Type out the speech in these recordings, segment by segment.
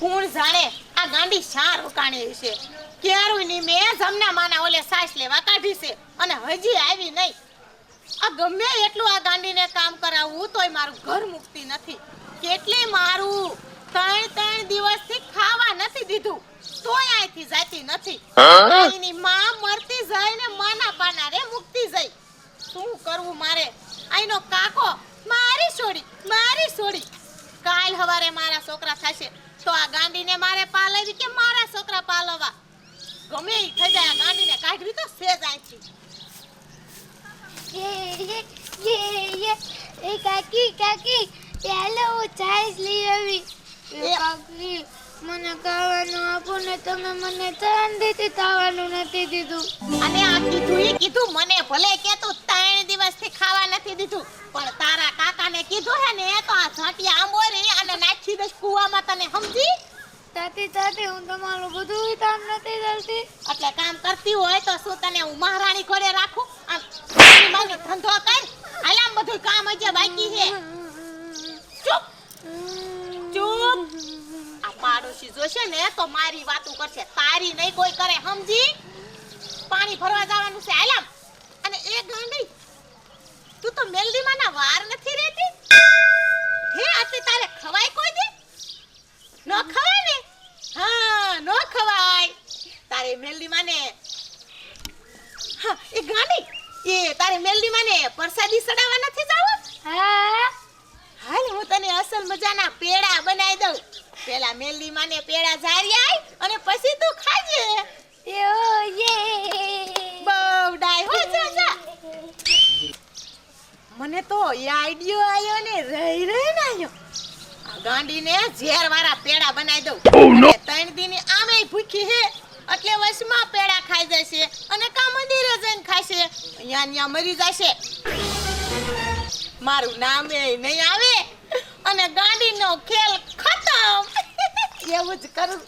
કોણ જાણે આ ગાંડી શા રોકાણી છે ક્યારું ની મેં જમના માના ઓલે સાસ લેવા કાઢી છે અને હજી આવી નહીં. આ ગમે એટલું આ ગાંડીને કામ કરાવવું તોય મારું ઘર મુક્તિ નથી. કેટલી મારું ત્રણ ત્રણ દિવસથી ખાવા નથી દીધું. તોય અહીંથી જાતી નથી. એની માં મરતી જાય ને માના પાના રે મુકતી જાય. શું કરવું મારે? આઈનો કાકો મારી છોડી મારી છોડી. કાલ હવારે મારા છોકરા થશે. તો આ ગાંડીને મારે પાલવી કે મારા છોકરા પાલવા? ગમે ઈ થઈ જાય આ ગાંડીને કાઢવી તો સેજ આંખી યે યે યે યે. એ કાકી કાકી ચાલો હું છાશ લઈ આવી. કાકી. મને ખાવાનું આપો ને તમે મને શાંતિથી ખાવાનું નથી દીધું. અને આ કીધું એ કીધું મને ભલે કે તું ત્રણ દિવસથી ખાવા નથી દીધું પણ તારા કાકાને કીધું હે ને તો આ ઝાંટિયા આંબોરી અને નાખી દઈશ કૂવામાં તને સમજી? તાતી તાતી હું તમારું બધું કામ નથી કરતી. એટલે કામ કરતી હોય તો શું તને હું મહારાણી ઘરે રાખું? આમ મારી ધંધો કર. આલામ બધું કામ હજી બાકી છે. ચૂપ. ચૂપ. પાડોશી જોશે ને તો મારી વાતો કરશે. તારી નહીં કોઈ કરે સમજી? પાણી ભરવા જવાનું છે હાલ અને એ ગાંડી તું તો મેલડીમાં ના વાર નથી રહેતી હે આતે તારે ખવાય કોઈ દે? ન ખવાય ને? હા ન ખવાય. તારે મેલડી માને હા એ ગાંડી. એ તારે મેલડી માને પ્રસાદી સડાવવા નથી જાવ? હા. હાલ હું તને અસલ મજાના પેડા બનાવી દઉં. પેલા મેલી માને પેડા ઝારી આય અને પછી તું ખાજે. યો યે બહુ ડાય હો જા જા. મને તો એ આઈડિયો આયો ને રહી રહી ને આયો. આ ગાંડીને ઝેર વાળા પેડા બનાવી દઉં. ત્રણ દીની આમે ભૂખી હે એટલે વશમાં પેડા ખાઈ જશે અને કા મંદિરે જઈને ખાશે. અહીંયા ત્યાં મરી જશે. મારું નામ એ નહીં આવે. અને ગાંડીનો નો ખતમ એવું જ કરું?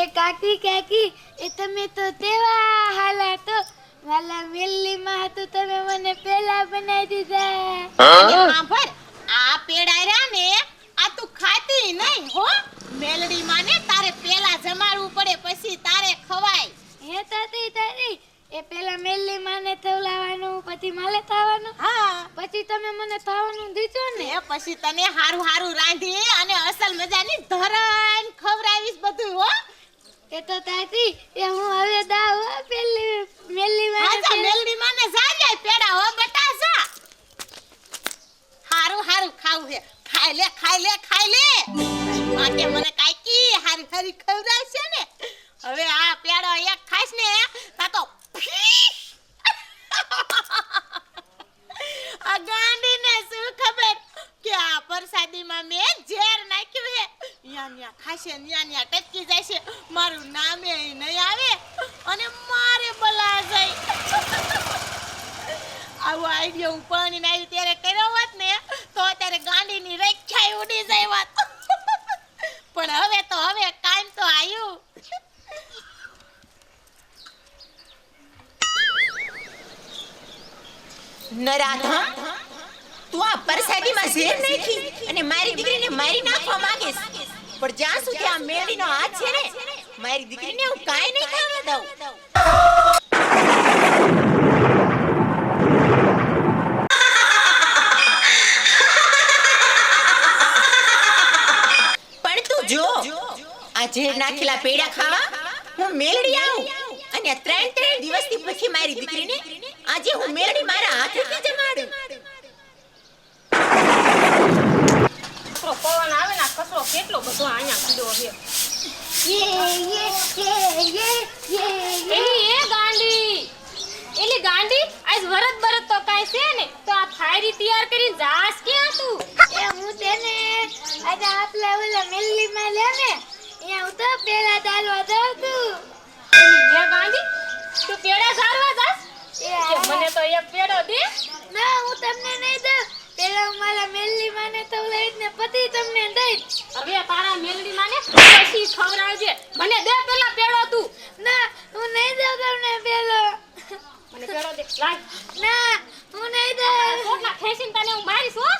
એ કાકી કાકી એ તમે તો તેવા હાલા તો. વાલા મેલ્લી માં હતું તમે મને પેલા બનાવી દીધા. સાંભળ, આ પેડા રહ્યા ને આ તું ખાતી નહીં હો. મેલડી માને તારે પેલા જમાડવું પડે પછી તારે ખવાય. હે તાતી તાતી એ પેલા મેલ્લી માને થવલાવાનું પછી માલે થવાનું હા. પછી તમે મને થવાનું દીધું ને. પછી તને હારું હારું રાંધી અને અસલ મજાની ધરણ ખવડાવીશ બધું હો. એ તો તાતી એ હું હવે દાવ હો પેલી મેલ્લી માને હા મેલ્લી માને જા જાય પેડા હો બટા જા. હારું હારું ખાવું છે ખાઈ લે ખાઈ લે ખાઈ લે. માટે મને કાકી હારી હારી ખવડાવશે ને. હવે આ પેડો એક ખાઈશ ને તા તો. શું ખબર કે આ પ્રસાદીમાં મેં ઝેર નાખ્યું છે ન્યા ખાશે, ન્યા ન્યા ટચકી જશે. મારું નામે નહીં આવે અને મારે બલા જાય. આવો આઈડિયો હું પરણીને આવી ત્યારે કર્યો હોત તો અત્યારે ગાંડીની રેખાઈ ઉડી જાય વાત પણ હવે તો હવે કામ તો આવ્યું નરાધમ, તું આ પરસાદીમાં ઝેર નાખી અને મારી દીકરીને મારી નાખવા માંગીશ. પણ જ્યાં સુધી આ મેળીનો હાથ છે ને, મારી દીકરીને હું કાંઈ નહીં ખાવા દઉં. પણ તું જો, આ ઝેર નાખેલા પેડા ખાવા હું મેળડી આવું. અને ત્રણ ત્રણ દિવસથી પછી મારી દીકરીને આજે હું મેળડી મારા હાથેથી જમાડું? કચરો પવન આવે ને કચરો કેટલો બધો અહીંયા કીડો છે. યે યે યે યે યે યે એલી એ ગાંડી આજ વરત બરત તો કાઈ છે ને તો આ થાયરી તૈયાર કરીને જાસ ક્યાં તું? એ હું તેને આજે આપલા ઓલા મેલ્લી માં લે ને અહીંયા હું તો પેલા દાલવા જાઉં છું. એલી એ ગાંડી તું પેડા ઝારવા જાસ? એ મને તો એક પેડો દે. ના હું તમને નહીં દઉં. પેલા હું મારા મેલ્લી માને તો લઈને પછી તમને દઈશ. હવે તારા મેલડી માને પછી ખવડાવજે. મને દે પેલા પેડો તું. ના હું હું નહીં દઉં તમને પેલો. મને પેડો દે. લાગ ના હું નહીં દઉં રોટલા ખેંચીને તને હું મારીશ હો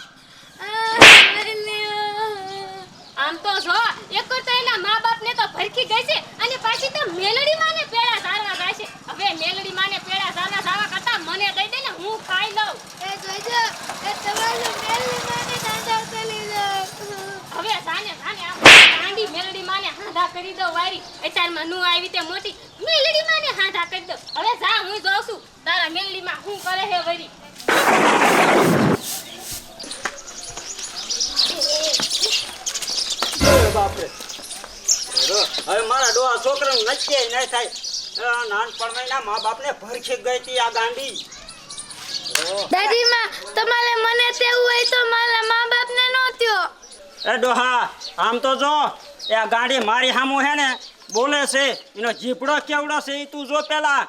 આ, મેલી આમ તો જો એક તો એના મા બાપ ને તો ભરખી ગઈ છે અને પાછી તો મેલડી માને પેડા સારવા જાય છે હવે મેલડી માને પેડા સારવા સારવા કરતા મને દઈ દે ને હું ખાઈ લઉં એ જોજો એ તમારું મેલી માને દાદા કરી દો હવે જાને જાને આ ગાંડી મેલડી માને હાંધા કરી દો વારી અત્યારમાં નું આવી તે મોટી મેલડી માને હાંધા કરી દો હવે જા હું જોઉં છું. તારા મેલડી માં શું કરે હે વરી બાપરે. હવે મારા ડોહા છોકરાનું નક્કી ન થાય. નાનપણમાં એના મા બાપને ભરખી ગઈ હતી આ ગાંડી. અરે, માં તમારે મને તેવું હોય તો મારા મા બાપને નો ત્યો એ ડોહા આમ તો જો એ આ ગાંડી મારી સામું હે ને બોલે છે એનો જીપડો કેવડો છે એ તું જો પેલા.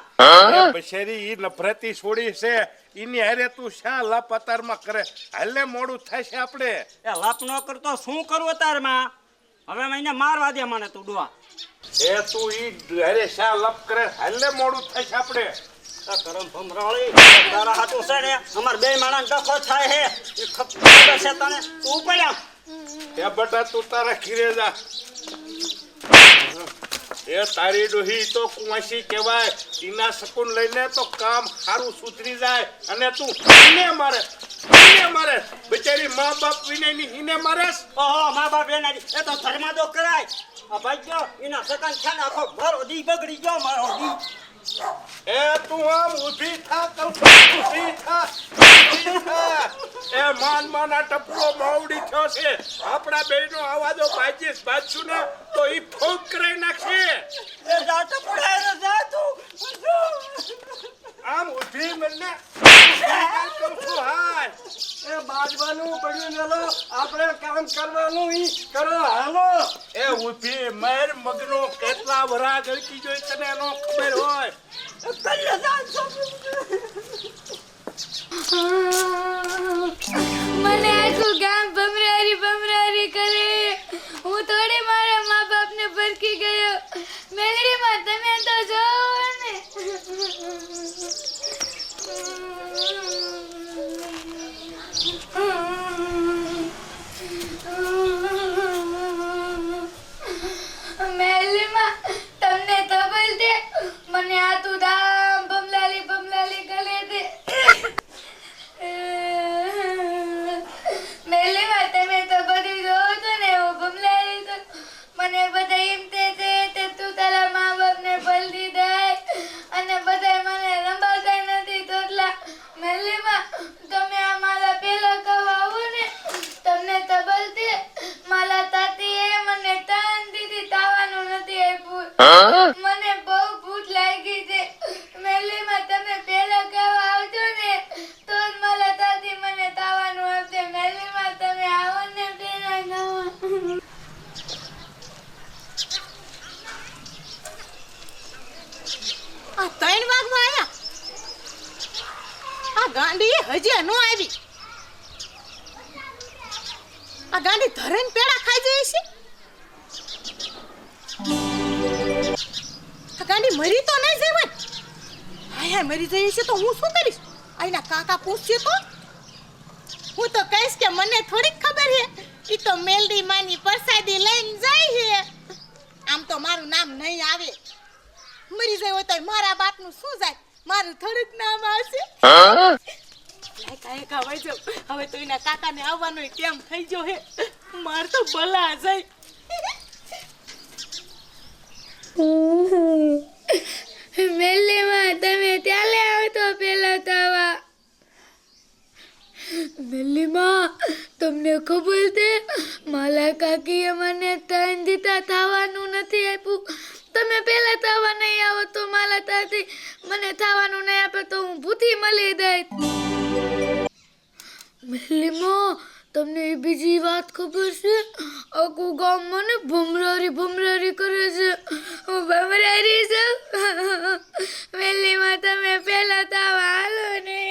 શેરી ઈ નફરતી છોડી છે ઈની હારે તું શા લાપતારમાં કરે? હાલે મોડું થાય છે આપણે એ લાપ ન કરતો શું કરવું તારમાં હવે મને મારવા દે મને તું ડોહા. એ તું ઈ હારે શા લપ કરે? હાલે મોડું થાય છે આપણે આ કરમ ભમરાળી તારા હાથું છે ને અમાર બે માણસ ડખો થાય હે. એ ખબર છે તને. તું પડ્યા એ બટા તું તારા ઘીરે જા. એ તારી ડોહી તો કુંવાસી કહેવાય. એના શકુન લઈને તો કામ સારું સુધરી જાય અને તું ઈને મારે ઈને મારે. બિચારી મા બાપ વિનયની ઈને મારે ઓહો મા બાપ એના એ તો ધર્માદો કરાય. આ ભાઈ ગયો એના સકન છે ને આખો ઘર દી બગડી ગયો મારો. દી એ તું આમ ઊભી થા, કલ્પના ઊભી થા ઊભી થા. એ માન માન ટપલો માવડી થયો છે. આપણા બેયનો આવાજો બાજીસ બાજશું ને, તો ઈ ફોક કરાઈ નાખશે. એ જાતો પડાય રે જા તું. આમ ઉઠી હાય એ બાજવાનું પડ્યું મેલો આપણે કામ કરવાનું ઈ કરો હાલો. એ ઊભી મેર મગનો કેટલા વરા ગળકી જોઈ તને એનો ખબર હોય? જા મને આખું ગામ ભમરારી ભમરારી કરે. હું થોડી મારા મા બાપ ને ભરકી ગયો. મેલડી માં તમે તો જોવો Thank you. આ ગાંડી ધરેન પેડા ખાઈ જાય છે? આ ગાંડી મરી તો નહીં જવાય હાય. મરી જઈએ છે તો હું શું કરીશ? આઈના કાકા પૂછશે તો? હું તો કહીશ કે મને થોડીક ખબર છે. કે તો મેલડી માની પ્રસાદી લઈને જાય છે. આમ તો મારું નામ નહીં આવે. મરી જાય હોય તો મારા બાપનું શું જાય? મારું થોડુંક નામ આવશે. લાય કાંઈ જાવ હવે તો એના કાકાને આવવાનો ટાઈમ થઈ ગયો હે. માર તો ભલા જાય. મેલીમાં તમે ત્યાલે આવતો પેલા તાવા મેલ્લીમાં તમને ખબર છે? માલા કાકીએ મને ત્રણ દીતા થવાનું નથી આપ્યું. તમે પહેલા થવા નહીં આવો તો માલા તાતી મને થવાનું નહીં આપે તો હું ભૂતી મળી દઈ મેલીમાં તમને એ બીજી વાત ખબર છે? આખું ગામ મને ભમરારી ભમરારી કરે છે. હું ભમરારી છું. મેલીમાં તમે પહેલાં તાવા હાલો ને.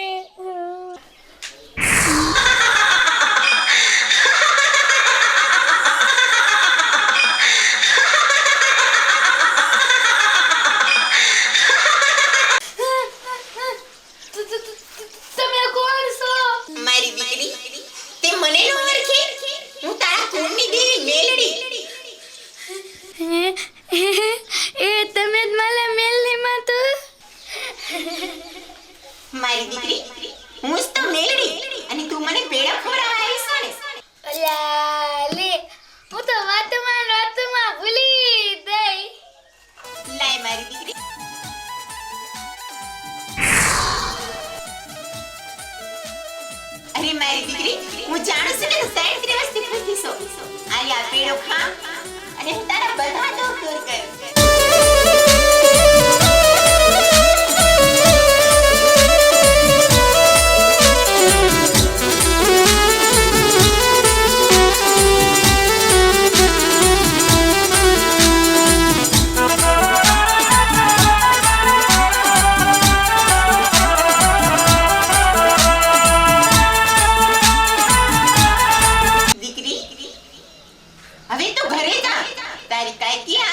અને હું તારા બધા દુઃખ દૂર કરું તારી કાકી આજ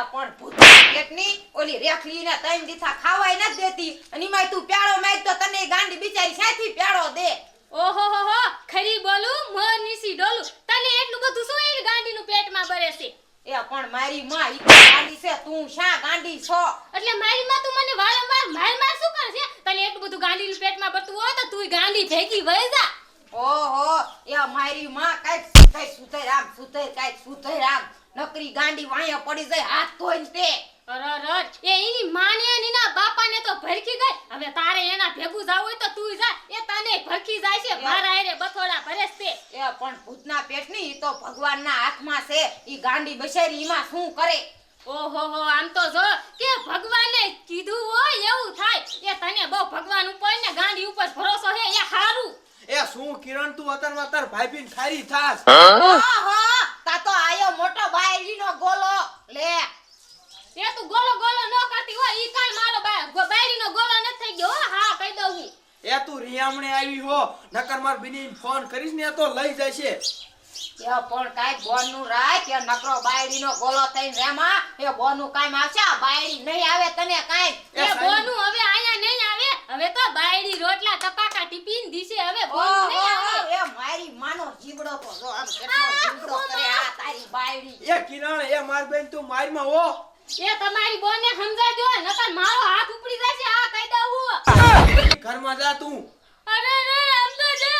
દીધો પણ ભૂતની પેટની ઓલી રેખલી ને દીથા ખાવાય ન દેતી. અને એમાંય તું પ્યાળો માંગ તો તને ગાંડી બિચારી સાથી પ્યાળો દે. ઓહો હો હો ખરી બોલું મોર નીસી ડોલું. તને એટલું બધું શું એ ગાંડી નું પેટમાં ભરે છે? એ પણ મારી માં ઈ ગાંડી છે તું શા ગાંડી છો? એટલે મારી માં તું મને વારંવાર માર માર શું કરે છે? તને એટલું બધું ગાંડી નું પેટમાં ભરતું હોય તો તું ગાંડી ભેગી વહી જા. ઓહો એ મારી માં કાઈ સુધર સુધર આમ સુતર કાઈક સુતર આમ. નકરી ગાંડી વાયા પડી જાય હાથ ધોઈને તે. અરર એ એની માને એના બાપાને તો ભરખી ગઈ. હવે તારે એના ભેગું જાવું હોય તો તું જા. એ તને ભરખી જાય છે. મારા હારે બથોડા ભરેસ તે. એ પણ ભૂતના પેટની ઈ તો ભગવાનના હાથમાં છે. ઈ ગાંડી બસેરી ઈમાં શું કરે? ઓહો હો આમ તો જો કે ભગવાને કીધું હોય એવું થાય. એ તને બહુ ભગવાન ઉપર ને ગાંડી ઉપર ભરોસો હે એ હારું. એ શું કિરણ તું અત્યારમાં ભાઈ ભાઈબીન ખારી થાસ ઓહો! તા તો આયો મોટો બાયરીનો ગોલો. લે. એ તું ગોલો ગોલો ન કરતી હોય ઈ કાઈ મારો બા બાયરીનો ગોલો ન થઈ ગયો હા કહી દઉં હું. એ તું રિયામણે આવી હો નકર માર બીની ફોન કરીશ ને તો લઈ જશે. એ પણ કાંઈક બોનનું રાખ કે નકરો બાયડીનો ગોલો થઈને રેમાં એ બોનનું કાઈ આવશે આ બાયડી નહીં આવે તને કાઈ. એ એ નું હવે આયા નહીં આવે. હવે તો બાયડી રોટલા ટપાકા ટીપીન દીશે હવે ઓહો, નહીં આવે. એ મારી માનો જીબડો તો જો આમ કેટલો જીબડો કરે આ તારી બાયડી. એ કિરણ એ માર બેન તું મારમાં હો. એ તમારી બોને સમજાજો નકર મારો હાથ ઉપડી જશે આ કહી દઉં ઘરમાં જા તું. અરે રે સમજો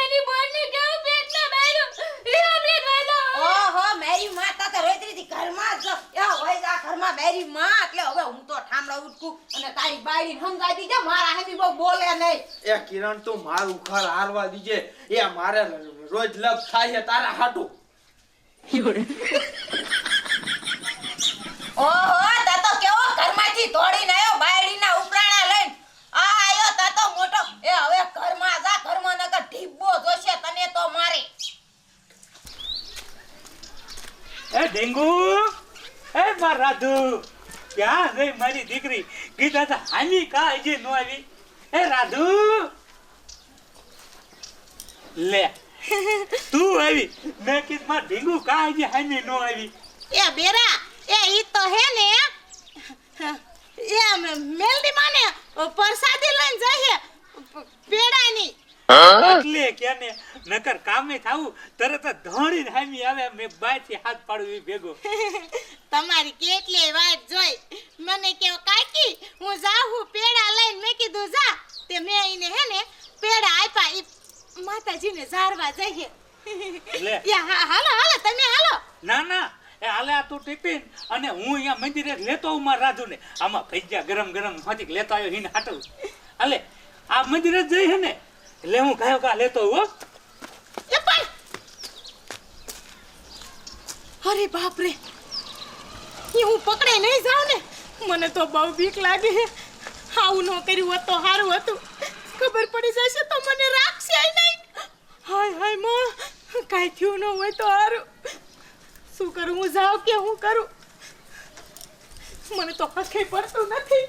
એની બોને કેવું પેટમાં બાયરું રીવામણે વેલો ઓહો મેરી માં તા તો રોતરીથી ઘરમાં જ એ હોય જા ઘરમાં મેરી માં એટલે હવે હું તો ઠામડા ઉઠકું અને તારી બાયડી સમજાઈ દીજે મારા હેમી બહુ બોલે નહીં. એ કિરણ તું મારું ઘર હારવા દીજે. એ મારે રોજ લપ થાય છે તારા હાટું. ઓહો તા તો કેવો ઘરમાંથી દોડીને આવ્યો બાયડીના ઉપરાણા લઈને આ આયો તા તો મોટો એ હવે ઘરમાં જા ઘરમાં નકર ઢીબ્બો જોશે તને તો મારે એ ઢીંગુ એ માર રાધુ ક્યાં ગઈ મારી દીકરી. ગીતા તો હાની કા હજી નો આવી. એ રાધુ. લે. તું આવી. મેં કીધું માં ઢીંગુ કા હજી હાની નો આવી. એ બેરા એ ઈ તો હે ને. એ મેલડી માને પ્રસાદી લઈને જઈએ પેડાની. એટલે કે ને નકર કામે થાવું તરત ધણી હામી આવે મેં બાયથી હાથ પાડું ભેગો. તમારી કેટલી વાત જોઈ. મને કેવો કાકી હું જાઉં પેડા લઈને મેં કીધું જા. તે મેં એને હે ને પેડા આપ્યા ઈ માતાજીને ઝારવા જઈએ. હાલો હાલો તમે હાલો. ના ના એ હાલે આ તું ટિફિન અને હું અહીંયા મંદિરે લેતો હું મારા રાજુને. આમાં ભજીયા ગરમ ગરમમાંથી લેતો આવ્યો હિને હાટું. અલે આ મંદિરે જઈ હે ને. એટલે હું કયો કા લેતો હો એ પણ અરે બાપ રે એ હું પકડે નહીં જાઉં ને. મને તો બહુ બીક લાગે આવું ન કર્યું હોત તો સારું હતું. ખબર પડી જશે તો મને રાખશે નહીં. હાય હાય, માં. કાંઈ થયું ન હોય તો સારું શું કરું, હું જાઉં કે હું કરું? મને તો કઈ પડતું નથી.